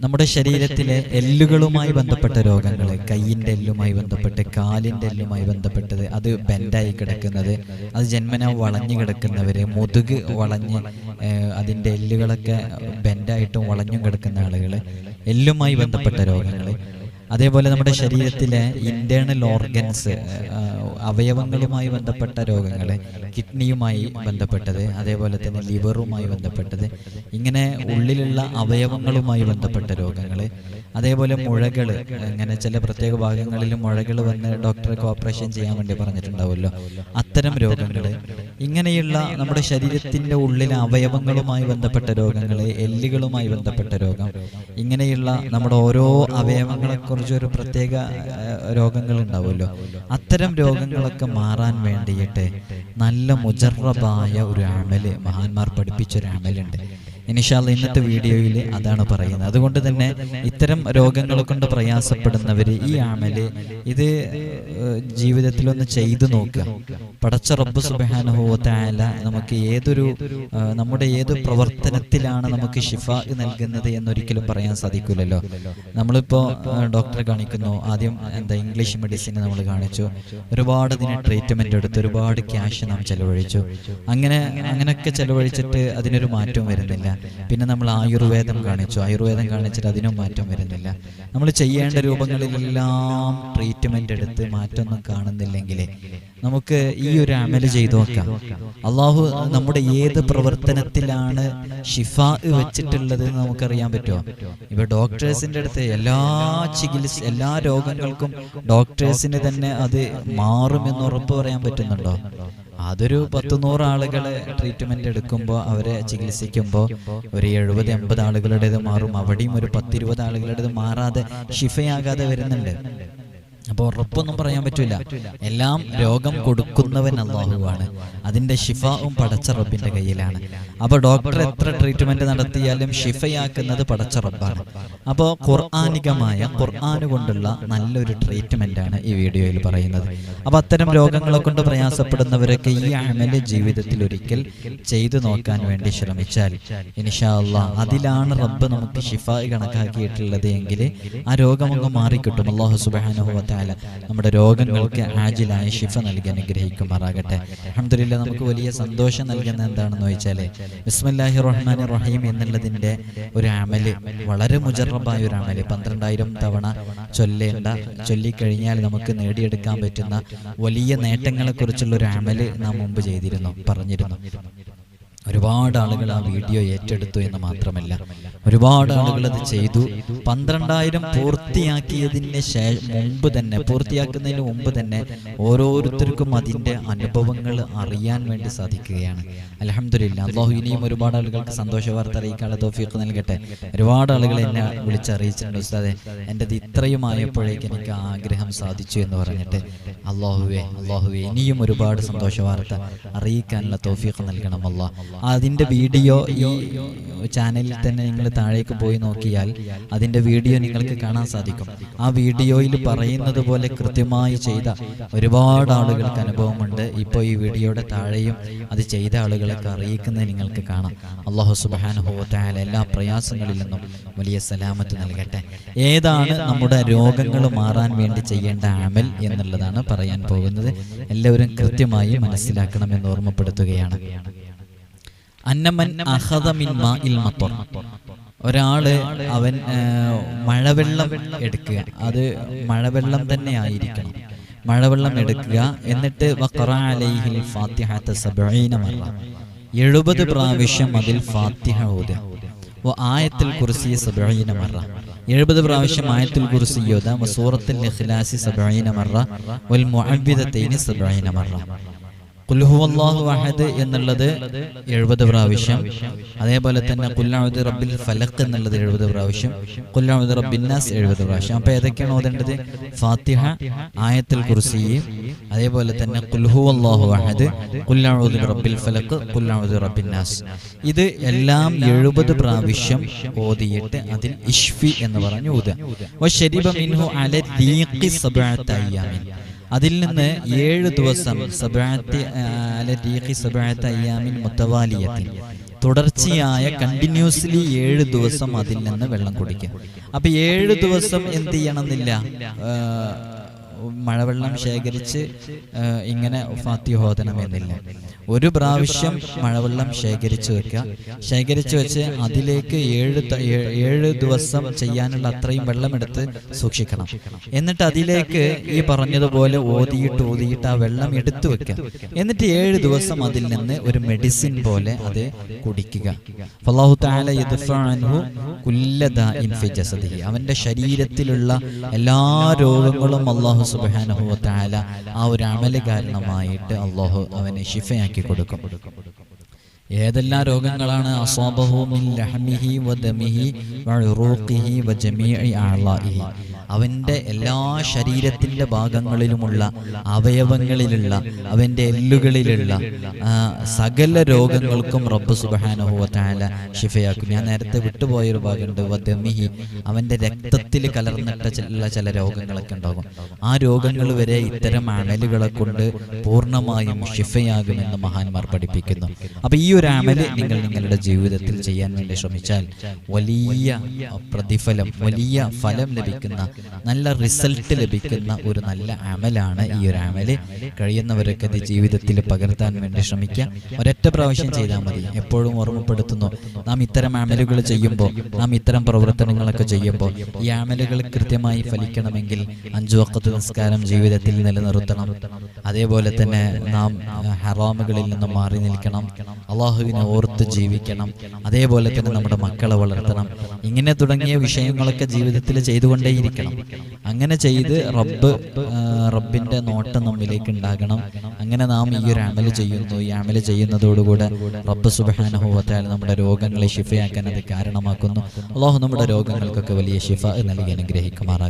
നമ്മുടെ ശരീരത്തിലെ എല്ലുകളുമായി ബന്ധപ്പെട്ട രോഗങ്ങൾ കയ്യിന്റെ എല്ലുമായി ബന്ധപ്പെട്ട് കാലിന്റെ എല്ലുമായി ബന്ധപ്പെട്ടത് അത് ബെൻഡായി കിടക്കുന്നത് അത് ജന്മന വളഞ്ഞു കിടക്കുന്നവർ മുതുക് വളഞ്ഞ് അതിന്റെ എല്ലുകളൊക്കെ ബെൻഡായിട്ടും വളഞ്ഞും കിടക്കുന്ന ആളുകൾ എല്ലുമായി ബന്ധപ്പെട്ട രോഗങ്ങൾ അതേപോലെ നമ്മുടെ ശരീരത്തിലെ ഇന്റേണൽ ഓർഗൻസ് അവയവങ്ങളുമായി ബന്ധപ്പെട്ട രോഗങ്ങൾ കിഡ്നിയുമായി ബന്ധപ്പെട്ടത് അതേപോലെ തന്നെ ലിവറുമായി ബന്ധപ്പെട്ടത് ഇങ്ങനെ ഉള്ളിലുള്ള അവയവങ്ങളുമായി ബന്ധപ്പെട്ട രോഗങ്ങൾ അതേപോലെ മുഴകൾ ഇങ്ങനെ ചില പ്രത്യേക ഭാഗങ്ങളിൽ മുഴകൾ വന്ന് ഡോക്ടർക്ക് ഓപ്പറേഷൻ ചെയ്യാൻ വേണ്ടി പറഞ്ഞിട്ടുണ്ടാവുമല്ലോ. അത്തരം രോഗങ്ങൾ ഇങ്ങനെയുള്ള നമ്മുടെ ശരീരത്തിന്റെ ഉള്ളിലെ അവയവങ്ങളുമായി ബന്ധപ്പെട്ട രോഗങ്ങൾ എല്ലുകളുമായി ബന്ധപ്പെട്ട രോഗം ഇങ്ങനെയുള്ള നമ്മുടെ ഓരോ അവയവങ്ങളെക്കുറിച്ച് ഒരു പ്രത്യേക രോഗങ്ങൾ ഉണ്ടാവുമല്ലോ. അത്തരം രോഗങ്ങളൊക്കെ മാറാൻ വേണ്ടിയിട്ട് നല്ല മുജറബായ ഒരു അമൽ മഹാന്മാർ പഠിപ്പിച്ചൊരു അമലുണ്ട്. ഇനിഷാല്ല ഇന്നത്തെ വീഡിയോയിൽ അതാണ് പറയുന്നത്. അതുകൊണ്ട് തന്നെ ഇത്തരം രോഗങ്ങൾ കൊണ്ട് പ്രയാസപ്പെടുന്നവർ ഈ ആമൽ ഇത് ജീവിതത്തിലൊന്ന് ചെയ്തു നോക്കുക. പടച്ച റബ്ബ് സുബാനുഭവത്തായാല നമുക്ക് ഏതൊരു നമ്മുടെ ഏത് പ്രവർത്തനത്തിലാണ് നമുക്ക് ഷിഫ നൽകുന്നത് എന്നൊരിക്കലും പറയാൻ സാധിക്കില്ലല്ലോ നമ്മളിപ്പോൾ ഡോക്ടറെ കാണിക്കുന്നു. ആദ്യം എന്താ ഇംഗ്ലീഷ് മെഡിസിൻ നമ്മൾ കാണിച്ചു. ഒരുപാട് ഇതിന് ട്രീറ്റ്മെന്റ് എടുത്ത് ഒരുപാട് ക്യാഷ് നാം ചെലവഴിച്ചു. അങ്ങനെ അങ്ങനെയൊക്കെ ചെലവഴിച്ചിട്ട് അതിനൊരു മാറ്റവും വരുന്നില്ല. പിന്നെ നമ്മൾ ആയുർവേദം കാണിച്ചു. ആയുർവേദം കാണിച്ചിട്ട് അതിനും മാറ്റം വരുന്നില്ല. നമ്മൾ ചെയ്യേണ്ട രൂപങ്ങളിലെല്ലാം ട്രീറ്റ്മെന്റ് എടുത്ത് മാറ്റമൊന്നും കാണുന്നില്ലെങ്കിൽ നമുക്ക് ഈ ഒരു അമൽ ചെയ്തു നോക്കാം. അള്ളാഹു നമ്മുടെ ഏത് പ്രവർത്തനത്തിലാണ് ഷിഫ വെച്ചിട്ടുള്ളത് എന്ന് നമുക്കറിയാൻ പറ്റുമോ? ഇപ്പൊ ഡോക്ടേഴ്സിന്റെ അടുത്ത് എല്ലാ ചികിത്സ എല്ലാ രോഗങ്ങൾക്കും ഡോക്ടേഴ്സിന് തന്നെ അത് മാറുമെന്ന് ഉറപ്പ് പറയാൻ പറ്റുന്നുണ്ടോ? അതൊരു പത്ത് നൂറ് ആളുകളെ ട്രീറ്റ്മെന്റ് എടുക്കുമ്പോൾ അവരെ ചികിത്സിക്കുമ്പോൾ ഒരു എഴുപത് എൺപത് ആളുകളുടേത് മാറും. അവിടെയും ഒരു പത്തിരുപത് ആളുകളുടേത് മാറാതെ ഷിഫയാകാതെ വരുന്നുണ്ട്. അപ്പോൾ ഉറപ്പൊന്നും പറയാൻ പറ്റില്ല എല്ലാം രോഗം കൊടുക്കുന്നവൻ അള്ളാഹുവാണ്. അതിന്റെ ഷിഫാവും പടച്ച റബ്ബിന്റെ കയ്യിലാണ്. അപ്പോൾ ഡോക്ടർ എത്ര ട്രീറ്റ്മെന്റ് നടത്തിയാലും ഷിഫയാക്കുന്നത് പടച്ച റബ്ബാണ്. അപ്പോൾ ഖുർആാനികമായ ഖുർആാന് കൊണ്ടുള്ള നല്ലൊരു ട്രീറ്റ്മെന്റ് ആണ് ഈ വീഡിയോയിൽ പറയുന്നത്. അപ്പോൾ അത്തരം രോഗങ്ങളെ കൊണ്ട് പ്രയാസപ്പെടുന്നവരൊക്കെ ഈ അമൽ ജീവിതത്തിൽ ഒരിക്കൽ ചെയ്തു നോക്കാൻ വേണ്ടി ശ്രമിച്ചാൽ അള്ളാഹ് അതിലാണ് റബ്ബ് നമുക്ക് ഷിഫ കണക്കാക്കിയിട്ടുള്ളത് എങ്കിൽ ആ രോഗമൊക്കെ മാറിക്കിട്ടും. അള്ളാഹു സുബാനുഭവത്താല നമ്മുടെ രോഗങ്ങൾക്ക് ആജിലായ ശിഫ നൽകി അനുഗ്രഹിക്കുമാറാകട്ടെ. അഹമ്മദില്ല നമുക്ക് വലിയ സന്തോഷം നൽകുന്ന എന്താണെന്ന് ചോദിച്ചാൽ ബിസ്മില്ലാഹി റഹ്മാൻ റഹീം എന്നുള്ളതിന്റെ ഒരു അമൽ വളരെ മുജറബായ ഒരു അമൽ. പന്ത്രണ്ടായിരം തവണ ചൊല്ലേണ്ട ചൊല്ലിക്കഴിഞ്ഞാൽ നമുക്ക് നേടിയെടുക്കാൻ പറ്റുന്ന വലിയ നേട്ടങ്ങളെ കുറിച്ചുള്ള ഒരു അമൽ നാം മുമ്പ് ചെയ്തിരുന്നു പറഞ്ഞിരുന്നു. ഒരുപാട് ആളുകൾ ആ വീഡിയോ ഏറ്റെടുത്തു എന്ന് മാത്രമല്ല. ഒരുപാട് ആളുകൾ അത് ചെയ്തു. പന്ത്രണ്ടായിരം പൂർത്തിയാക്കിയതിന് ശേഷം മുമ്പ് തന്നെ പൂർത്തിയാക്കുന്നതിന് മുമ്പ് തന്നെ ഓരോരുത്തർക്കും അതിന്റെ അനുഭവങ്ങൾ അറിയാൻ വേണ്ടി സാധിക്കുകയാണ്. അലഹമില്ല അള്ളാഹു ഇനിയും ഒരുപാട് ആളുകൾക്ക് സന്തോഷ വാർത്ത അറിയിക്കാനുള്ള തോഫീക്ക് നൽകട്ടെ. ഒരുപാട് ആളുകൾ എന്നെ വിളിച്ചറിയിച്ചിട്ടുണ്ട് ഉസ്താദെ. എന്റെ ഇത്രയും ആയപ്പോഴേക്ക് എനിക്ക് ആഗ്രഹം സാധിച്ചു എന്ന് പറഞ്ഞിട്ട് അള്ളാഹുവെ അള്ളാഹുവെ ഇനിയും ഒരുപാട് സന്തോഷ വാർത്ത അറിയിക്കാനുള്ള തോഫീക്ക് നൽകണം അള്ളാഹ് അതിന്റെ വീഡിയോ ഈ ചാനലിൽ തന്നെ നിങ്ങൾ താഴേക്ക് പോയി നോക്കിയാൽ അതിന്റെ വീഡിയോ നിങ്ങൾക്ക് കാണാൻ സാധിക്കും. ആ വീഡിയോയിൽ പറയുന്നത് പോലെ കൃത്യമായി ചെയ്ത ഒരുപാട് ആളുകൾക്ക് അനുഭവമുണ്ട്. ഇപ്പോൾ ഈ വീഡിയോയുടെ താഴെയും അത് ചെയ്ത ആളുകളൊക്കെ അറിയിക്കുന്നത് നിങ്ങൾക്ക് കാണാം. അള്ളാഹു സുബാന എല്ലാ പ്രയാസങ്ങളിൽ നിന്നും വലിയ സലാമത്ത് നൽകട്ടെ. ഏതാണ് നമ്മുടെ രോഗങ്ങൾ മാറാൻ വേണ്ടി ചെയ്യേണ്ട അമൽ എന്നുള്ളതാണ് പറയാൻ പോകുന്നത്. എല്ലാവരും കൃത്യമായി മനസ്സിലാക്കണമെന്ന് ഓർമ്മപ്പെടുത്തുകയാണ്. അന്നമൻ മാഇൽ ഒരാൾ അവൻ മഴവെള്ളം എടുക്കുക. അത് മഴവെള്ളം തന്നെ ആയിരിക്കണം. മഴവെള്ളം എടുക്കുക. എന്നിട്ട് ഫാത്തിഹത്ത മറ. എഴുപത് പ്രാവശ്യം അതിൽ ഫാത്തിഹ ഓതുക. ആയത്തുൽ കുർസി സബഈന മറ. എഴുപത് പ്രാവശ്യം ആയത്തുൽ കുറിച്ച് ഓതുക. സൂറത്തിൽ ഇഖ്ലാസി സബഈന മറ. വൽ മറ. കുൽഹുവല്ലാഹു അഹദ് എന്നുള്ളത് എഴുപത് പ്രാവശ്യം. അതേപോലെ തന്നെ കുല്ലാമത് റബ്ബിൽ ഫലക്ക് എന്നുള്ളത് എഴുപത് പ്രാവശ്യം. കുല്ലാമത് റബ്ബിന്നാസ് എഴുപത് പ്രാവശ്യം. അപ്പൊ ഏതൊക്കെയാണ് ഓതേണ്ടത്? ഫാത്തിഹ ആയത്തിൽ കുർസി അതേപോലെ തന്നെ കുൽഹുവല്ലാഹു അഹദ് കുല്ലാവുദ് റബ്ബിൽ ഫലക്ക് കുല്ലാമത് റബ്ബിന്നാസ് ഇത് എല്ലാം എഴുപത് പ്രാവശ്യം ഓതിയിട്ട് അതിൽ ഇഷ്ഫി എന്ന് പറഞ്ഞു ഊതുക. അതിൽ നിന്ന് ഏഴ് ദിവസം അയ്യാമിൻ തുടർച്ചയായ കണ്ടിന്യൂസ്ലി ഏഴ് ദിവസം അതിൽ നിന്ന് വെള്ളം കുടിക്കുക അപ്പൊ ഏഴ് ദിവസം എന്ത് ചെയ്യണമെന്നില്ല. മഴവെള്ളം ശേഖരിച്ച് ഇങ്ങനെ ഇങ്ങനെ ഫാത്തിഹോദനം എന്നില്ല ഒരു പ്രാവശ്യം മഴവെള്ളം ശേഖരിച്ചു വെക്കുക. ശേഖരിച്ചു വെച്ച് അതിലേക്ക് ഏഴ് ഏഴ് ദിവസം ചെയ്യാനുള്ള അത്രയും വെള്ളമെടുത്ത് സൂക്ഷിക്കണം. എന്നിട്ട് അതിലേക്ക് ഈ പറഞ്ഞതുപോലെ ഓതിയിട്ട് ഓതിയിട്ട് ആ വെള്ളം എടുത്തു വെക്കുക. എന്നിട്ട് ഏഴ് ദിവസം അതിൽ നിന്ന് ഒരു മെഡിസിൻ പോലെ അത് കുടിക്കുക. അവന്റെ ശരീരത്തിലുള്ള എല്ലാ രോഗങ്ങളും അല്ലാഹു വ ആ ഒരു അമല കാരണമായിട്ട് അള്ളാഹു അവനെ ശിഫയാക്കി കൊടുക്കും. ഏതെല്ലാം രോഗങ്ങളാണ് അസ്വാബഹു അഅ്ളാഇഹി? അവന്റെ എല്ലാ ശരീരത്തിന്റെ ഭാഗങ്ങളിലുമുള്ള അവയവങ്ങളിലുള്ള അവന്റെ എല്ലുകളിലുള്ള സകല രോഗങ്ങൾക്കും റബ്ബ് തആല ശിഫയാക്കും. ഞാൻ നേരത്തെ വിട്ടുപോയൊരു ഭാഗമുണ്ട്. വധമിഹി അവന്റെ രക്തത്തിൽ കലർന്നിട്ട ചില ചില രോഗങ്ങളൊക്കെ ഉണ്ടാകും. ആ രോഗങ്ങൾ വരെ ഇത്തരം അമലുകളെ കൊണ്ട് പൂർണമായും ശിഫയാകുമെന്ന് മഹാന്മാർ പഠിപ്പിക്കുന്നു. അപ്പൊ ഈ ഒരു അമൽ നിങ്ങൾ നിങ്ങളുടെ ജീവിതത്തിൽ ചെയ്യാൻ വേണ്ടി ശ്രമിച്ചാൽ വലിയ പ്രതിഫലം വലിയ ഫലം ലഭിക്കുന്ന നല്ല റിസൾട്ട് ലഭിക്കുന്ന ഒരു നല്ല അമലാണ് ഈ ഒരു അമൽ. കഴിയുന്നവരൊക്കെ അത് ജീവിതത്തിൽ പകർത്താൻ വേണ്ടി ശ്രമിക്കുക. ഒരൊറ്റ പ്രാവശ്യം ചെയ്താൽ മതി. എപ്പോഴും ഓർമ്മപ്പെടുത്തുന്നു. നാം ഇത്തരം അമലുകൾ ചെയ്യുമ്പോൾ നാം ഇത്തരം പ്രവർത്തനങ്ങളൊക്കെ ചെയ്യുമ്പോൾ ഈ അമലുകൾ കൃത്യമായി ഫലിക്കണമെങ്കിൽ അഞ്ചു വക്കത്ത് നിസ്കാരം ജീവിതത്തിൽ നിലനിർത്തണം. അതേപോലെ തന്നെ നാം ഹറാമുകളിൽ നിന്ന് മാറി നിൽക്കണം. അള്ളാഹുവിനെ ഓർത്ത് ജീവിക്കണം. അതേപോലെ തന്നെ നമ്മുടെ മക്കളെ വളർത്തണം. ഇങ്ങനെ തുടങ്ങിയ വിഷയങ്ങളൊക്കെ ജീവിതത്തിൽ ചെയ്തുകൊണ്ടേയിരിക്കണം. അങ്ങനെ ചെയ്ത് റബ്ബ് റബ്ബിന്റെ നോട്ടം നമ്മിലേക്ക് ഉണ്ടാകണം. അങ്ങനെ നാം ഈ ഒരു അമൽ ചെയ്യുന്നു. ഈ അമൽ ചെയ്യുന്നതോടുകൂടെ റബ്ബ് സുബാനുഭവത്താൽ നമ്മുടെ രോഗങ്ങളെ ഷിഫയാക്കാൻ അത് കാരണമാക്കുന്നു. അള്ളാഹു നമ്മുടെ രോഗങ്ങൾക്കൊക്കെ വലിയ ഷിഫ നൽകി അനുഗ്രഹിക്കുമാറാകും